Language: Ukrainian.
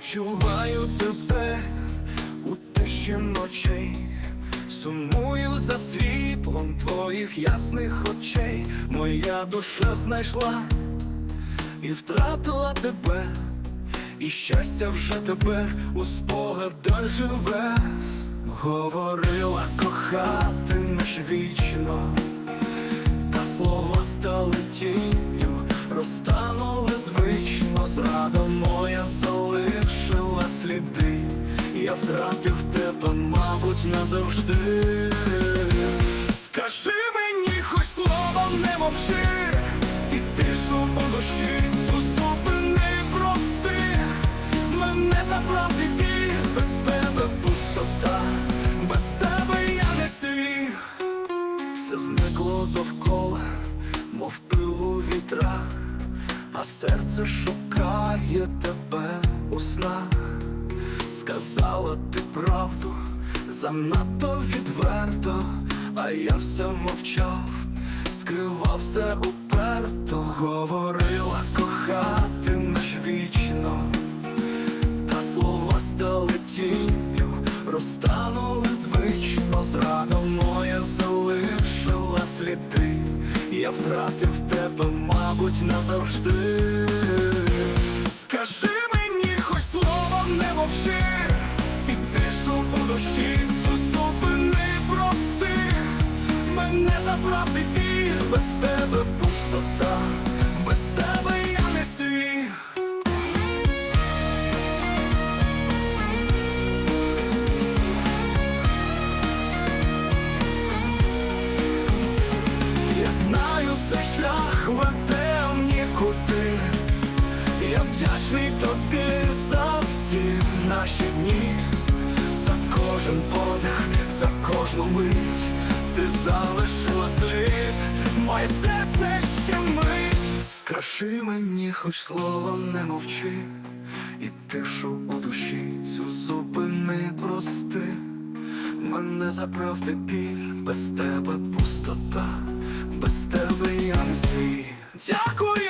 Відчуваю тебе у тиші ночей, сумую за світлом твоїх ясних очей. Моя душа знайшла і втратила тебе, і щастя вже тепер у спогадах живе. Говорила кохати кохатимеш вічно, та слова стали я втратив тебе, мабуть, назавжди. Скажи мені, хоч словом не мовчи, і тишу у душі цю зупини прости, мене заправди біль, без тебе пустота, без тебе я не свій. Все зникло довкола, мов пил у вітрах, а серце шукає тебе у снах. Ти правду, занадто відверто, а я все мовчав, скривав все уперто, говорила кохатимеш вічно, та слова стали тінню, розтанули звично, зрада моя залишила сліди, я втратив тебе, мабуть, назавжди. Скажи мене заправди без тебе пустота, без тебе я не свій. Я знаю, цей шлях веде в нікуди. Я вдячний тобі за всі наші дні, за кожен подих, за кожну мить, ти залишила слід, моє серце ще мить. Скажи мені, хоч слово не мовчи, і тишу у душі цю зупини прости. Мене заправди біль, без тебе пустота, без тебе я не свій. Дякую,